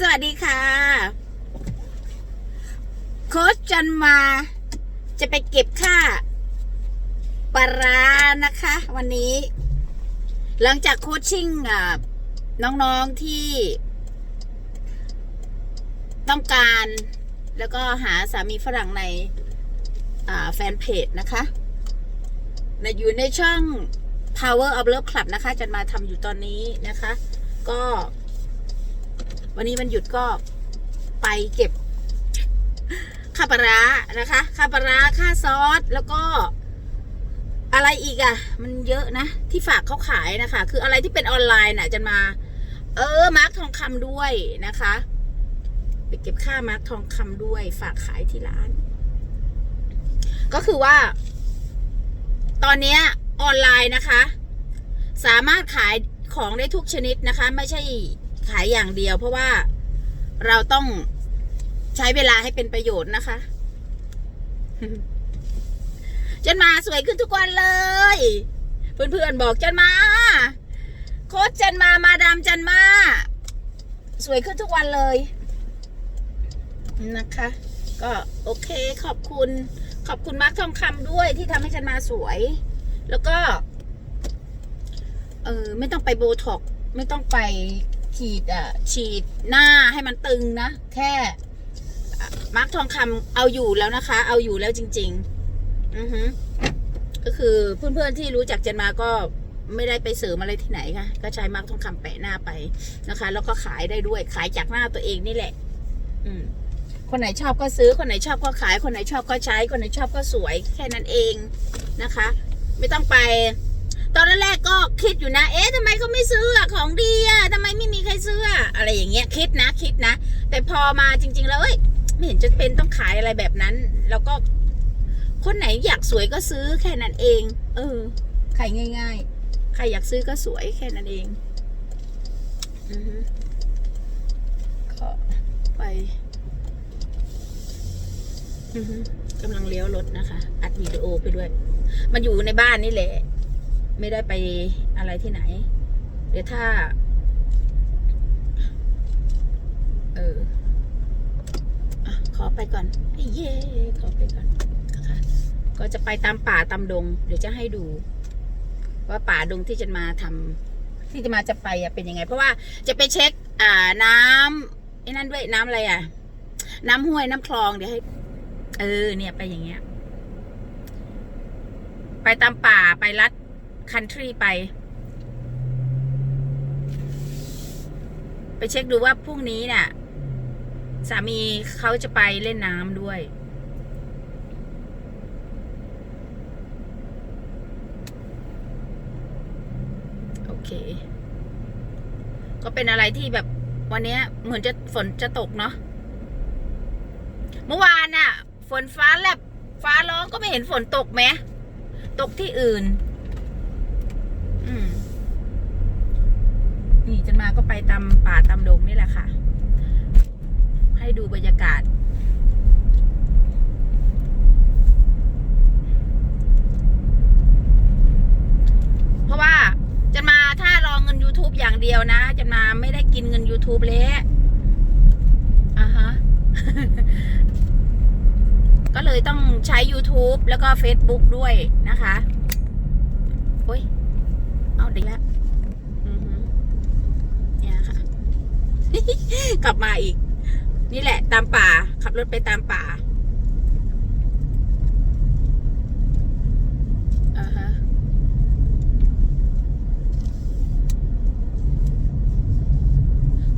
สวัสดีค่ะ โค้ชจันมาจะไปเก็บค่าปลาร้านะคะ วันนี้ หลังจากโคชชิ่งน้องๆที่ ต้องการแล้วก็หาสามีฝรั่งในแฟนเพจนะคะอยู่ในช่อง Power of Love Club นะคะ จันมาทำอยู่ตอนนี้นะคะ ก็ วันนี้มันหยุดก็ไปเก็บค่าปลาร้านะคะค่าปลาร้าค่าซอสแล้วก็อะไรอีกอะ่ะ มันเยอะนะ ที่ฝากเขาขายนะคะ คืออะไรที่เป็นออนไลน์น่ะจันมา เออ มาร์กทองคำด้วยนะคะ ไปเก็บค่ามาร์กทองคำด้วย ฝากขายที่ร้าน ก็คือว่า ตอนนี้ออนไลน์นะคะ สามารถขายของได้ทุกชนิดนะคะ ไม่ใช่ ขายอย่างเดียว เพราะว่าเราต้องใช้เวลาให้เป็นประโยชน์นะคะจันมาสวยขึ้นทุกวันเลย เพื่อนๆบอกจันมา โค้ชจันมามาดามจันมา สวยขึ้นทุกวันเลย นะคะ ก็โอเคขอบคุณ ขอบคุณมาร์คทองคำด้วยที่ทำให้จันมาสวย แล้วก็ เออไม่ต้องไปโบท็อกไม่ต้องไป ขีดอะฉีดหน้าให้มันตึงนะ แค่มาร์คทองคำเอาอยู่แล้วนะคะ เอาอยู่แล้วจริง ๆ อือฮึก็คือเพื่อนๆที่รู้จักเจนมาก็ไม่ได้ไปเสริมอะไรที่ไหนค่ะ ก็ใช้มาร์คทองคำแปะหน้าไปนะคะ แล้วก็ขายได้ด้วย ขายจากหน้าตัวเองนี่แหละ อืมคนไหนชอบก็ซื้อ คนไหนชอบก็ขาย คนไหนชอบก็ใช้ คนไหนชอบก็สวย แค่นั้นเองนะคะ ไม่ต้องไป ตอนแรกๆก็คิดอยู่นะ เอ๊ะทำไมเขาไม่ซื้อของดีอะทำไมไม่มีใครซื้ออะไรอย่างเงี้ยคิดนะคิดนะ แต่พอมาจริง ๆ แล้วเอ้ยไม่เห็นจะเป็นต้องขายอะไรแบบนั้น แล้วก็ คนไหนอยากสวยก็ซื้อแค่นั้นเอง เออใครง่าย ๆ ใครอยากซื้อก็สวยแค่นั้นเองอือฮึขอไปอือฮึกำลังเลี้ยวรถนะคะ อัดวิดีโอไปด้วย มันอยู่ในบ้านนี่แหละ ไม่ได้ไปอะไรที่ไหน เดี๋ยวถ้า เออขอไปก่อนเย่ขอไปก่อนนะคะก็จะไปตามป่าตามดง เดี๋ยวจะให้ดู ว่าป่าดงที่จะมาทำที่จะมาจะไปอะเป็นยังไง เพราะว่าจะไปเช็ค อ่าน้ำไอ้นั่นด้วยน้ำอะไรอะ น้ำห้วยน้ำคลองเดี๋ยวให้ เออ เนี่ยไปอย่างเงี้ย ไปตามป่าไปลัด คันทรีไป ไปเช็คดูว่าพรุ่งนี้น่ะ สามีเขาจะไปเล่นน้ำด้วย โอเค ก็เป็นอะไรที่แบบวันนี้เหมือนจะฝนจะตกเนาะเมื่อวานน่ะ ฝนฟ้าแลบฟ้าร้องก็ไม่เห็นฝนตกไหมตกที่อื่น นี่จันมาก็ไปตามป่าตามดงนี่แหละค่ะ ให้ดูบรรยากาศ เพราะว่าจันมาถ้ารองเงิน YouTube อย่างเดียวนะจันมาไม่ได้กินเงิน YouTube แล้วอ่าฮะก็เลยต้องใช้ YouTube แล้วก็ Facebook ด้วยนะคะ โอ้ย อาดีแล้วเนี่ยค่ะ กลับมาอีก นี่แหละ ตามป่า ขับรถไปตามป่าอ่าฮะ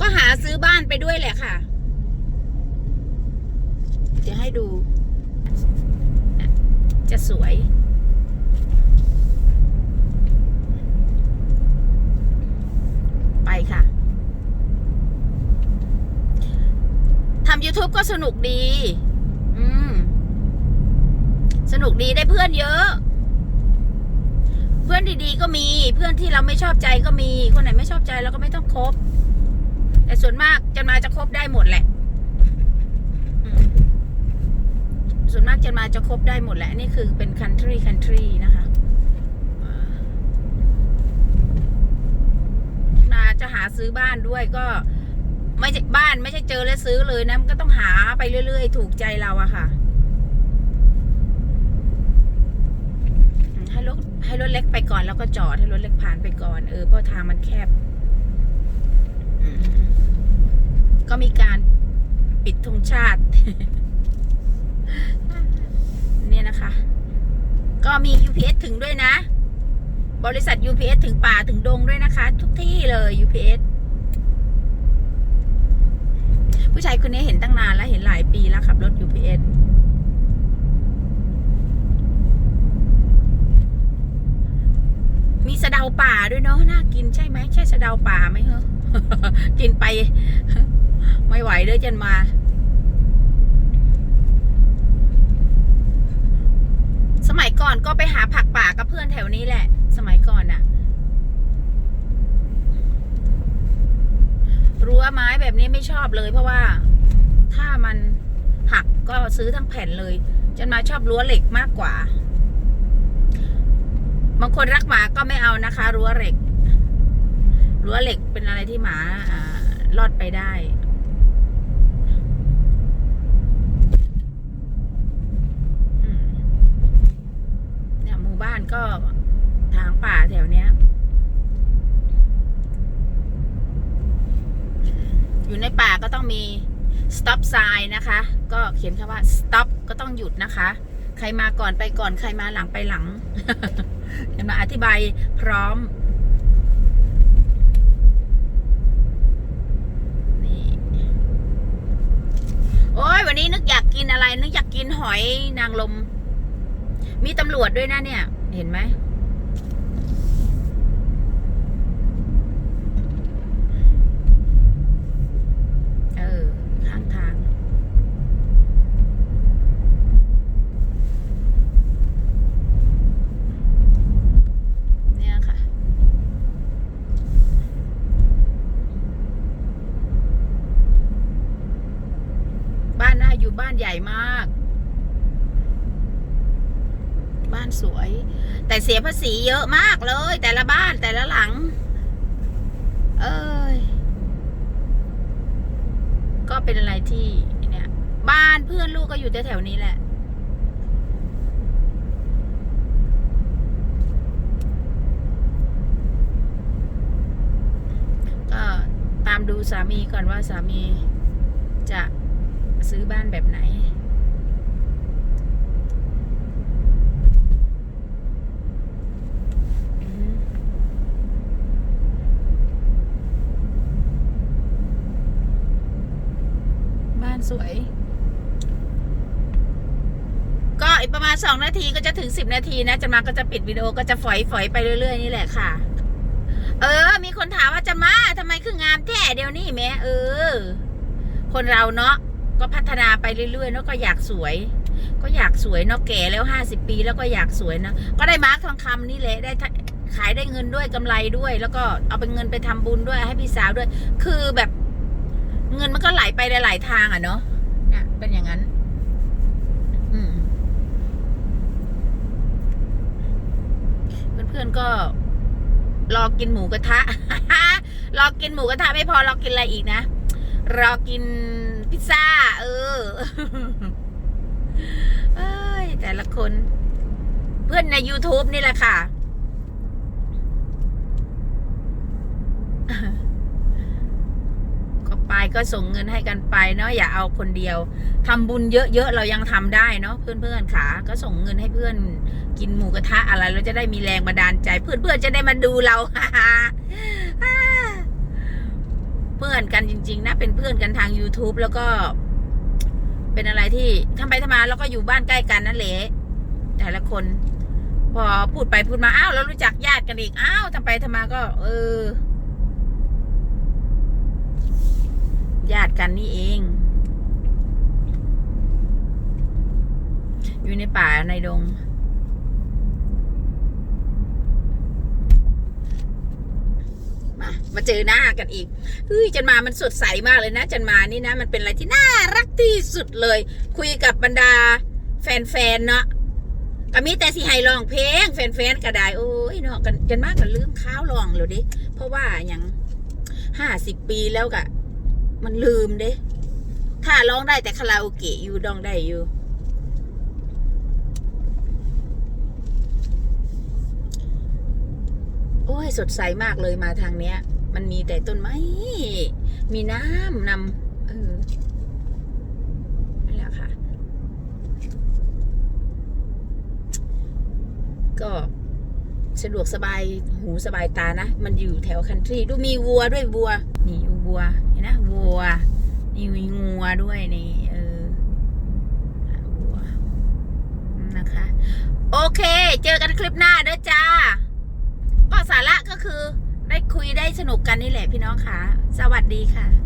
ก็หาซื้อบ้านไปด้วยแหละค่ะ เดี๋ยวให้ดู จะสวย ไปค่ะ ทำ YouTube ก็สนุกดี อืม สนุกดีได้เพื่อนเยอะ เพื่อนดีๆก็มี เพื่อนที่เราไม่ชอบใจก็มี คนไหนไม่ชอบใจเราก็ไม่ต้องคบ แต่ส่วนมากจะมาจะคบได้หมดแหละอืมส่วนมากจะมาจะครบได้หมดแหละ นี่คือเป็น country country นะคะอ่ามาจะหาซื้อบ้านด้วยก็ ไม่ใช่บ้านไม่ใช่เจอแล้วซื้อเลยนะมันก็ต้องหาไปเรื่อยๆ ถูกใจเราอะค่ะ ให้รถให้รถเล็กไปก่อนแล้วก็จอดให้รถเล็กผ่านไปก่อนเออเพราะทางมันแคบก็มีการปิดธงชาติ เนี่ยนะคะ ก็มี UPS ถึงด้วยนะ บริษัท UPS ถึงป่าถึงดงด้วยนะคะ ทุกที่เลย UPS ผู้ชายคนนี้เห็นตั้งนานแล้วเห็นหลายปีแล้วขับรถ UPS มีสะเดาป่าด้วยเนาะน่ากินใช่ไหมใช่สะเดาป่าไหมเหรอกินไป ไม่ไหวเด้อจันมา สมัยก่อนก็ไปหาผักป่ากับเพื่อนแถวนี้แหละ สมัยก่อนน่ะ รั้วไม้แบบนี้ไม่ชอบเลยเพราะว่าถ้ามันหักก็ซื้อทั้งแผ่นเลยจนมาชอบรั้วเหล็กมากกว่า บางคนรักหมาก็ไม่เอานะคะ รั้วเหล็ก รั้วเหล็กเป็นอะไรที่หมาอ่ารอดไปได้เนี่ยหมู่บ้านก็ทางป่าแถวเนี้ย อยู่ในป่าก็ต้องมี stop sign นะคะ ก็เขียนคำว่า stop ก็ต้องหยุดนะคะ ใครมาก่อนไปก่อนใครมาหลังไปหลังเดี๋ยวมาอธิบายพร้อมนี่โอ้ยวันนี้นึกอยากกินอะไร นึกอยากกินหอยนางรมมีตำรวจด้วยนะเนี่ย เห็นไหม เออ ข้างทาง เนี่ยค่ะ บ้านน่าอยู่บ้านใหญ่มาก บ้านสวย แต่ เสียภาษีเยอะมากเลย แต่ละบ้านแต่ละหลัง เอ้ย ก็เป็นอะไรที่เนี่ย บ้านเพื่อนลูกก็อยู่แถวๆนี้แหละก็ตามดูสามีก่อนว่าสามีจะซื้อบ้านแบบไหน อือฮึบ้านสวย ก็อีกประมาณสองนาทีก็จะถึงสิบนาทีนะจะมาก็จะปิดวิดีโอก็จะฝอยฝอยไปเรื่อยๆนี่แหละค่ะ เออ มีคนถามว่าจะมาทำไมคืองามแท้เดี๋ยวนี้แม่เออ คนเราเนาะก็พัฒนาไปเรื่อยๆเนาะก็อยากสวย ก็อยากสวยเนาะแก่แล้วห้าสิบปีแล้วก็อยากสวยนะก็ได้มาร์คทองคำนี่แหละได้ขายได้เงินด้วยกำไรด้วย แล้วก็เอาเป็นเงินไปทำบุญด้วยให้พี่สาวด้วย คือแบบ เงินมันก็ไหลไปหลาย ๆ ทางอะเนาะเนี่ยเป็นอย่างนั้นอืมเพื่อนๆก็รอกินหมูกระทะ รอกินหมูกระทะไม่พอรอกินอะไรอีกนะ รอกินพิซซ่า เออเอ้ยแต่ละคน เพื่อนใน YouTube นี่แหละค่ะ ก็ไปก็ส่งเงินให้กันไปเนาะอย่าเอาคนเดียวทำบุญเยอะๆเรายังทำได้เนาะเพื่อนๆค่ะ ก็ส่งเงินให้เพื่อนกินหมูกระทะอะไรเราจะได้มีแรงบันดาลใจ เพื่อนๆจะได้มาดูเราเพื่อนกันจริง ๆ นะ เป็นเพื่อนกันทาง YouTube แล้วก็ เป็นอะไรที่ทำไปทำมาแล้วก็อยู่บ้านใกล้กันนั่นแหละแต่ละคน พอพูดไปพูดมาอ้าวเรารู้จักญาติกันอีกอ้าวทำไปทำมาก็ เออ ญาติกันนี่เอง อยู่ในป่าในดง มา มาเจอหน้ากันอีกเฮ้ยจันมามันสดใสมากเลยนะ จันมานี่นะ มันเป็นอะไรที่น่ารักที่สุดเลย คุยกับบรรดาแฟนๆเนาะก็มีแต่สิให้ร้องเพลงแฟนๆก็ได้โอ้ยเนาะกันจันมาก็ลืมข้าวร้องเลยดิ เพราะว่าอย่างห้าสิบปีแล้วกะ มันลืมเด้ ถ้าร้องได้แต่คาราโอเกะอยู่ดองได้อยู่ โอ้ย สดใสมากเลยมาทางเนี้ย มันมีแต่ต้นไม้ มีน้ำนำเออนั่นแหละค่ะ ก็สะดวกสบายหูสบายตานะ มันอยู่แถวคันทรีดูมีวัวด้วยวัว นี่ วัว เห็นนะวัวนี่มีงัวด้วยนี่เออวัวนะคะ โอเค เจอกันคลิปหน้าเด้อจ้า ก็สาระก็คือได้คุยได้สนุกกันนี่แหละพี่น้องค่ะ สวัสดีค่ะ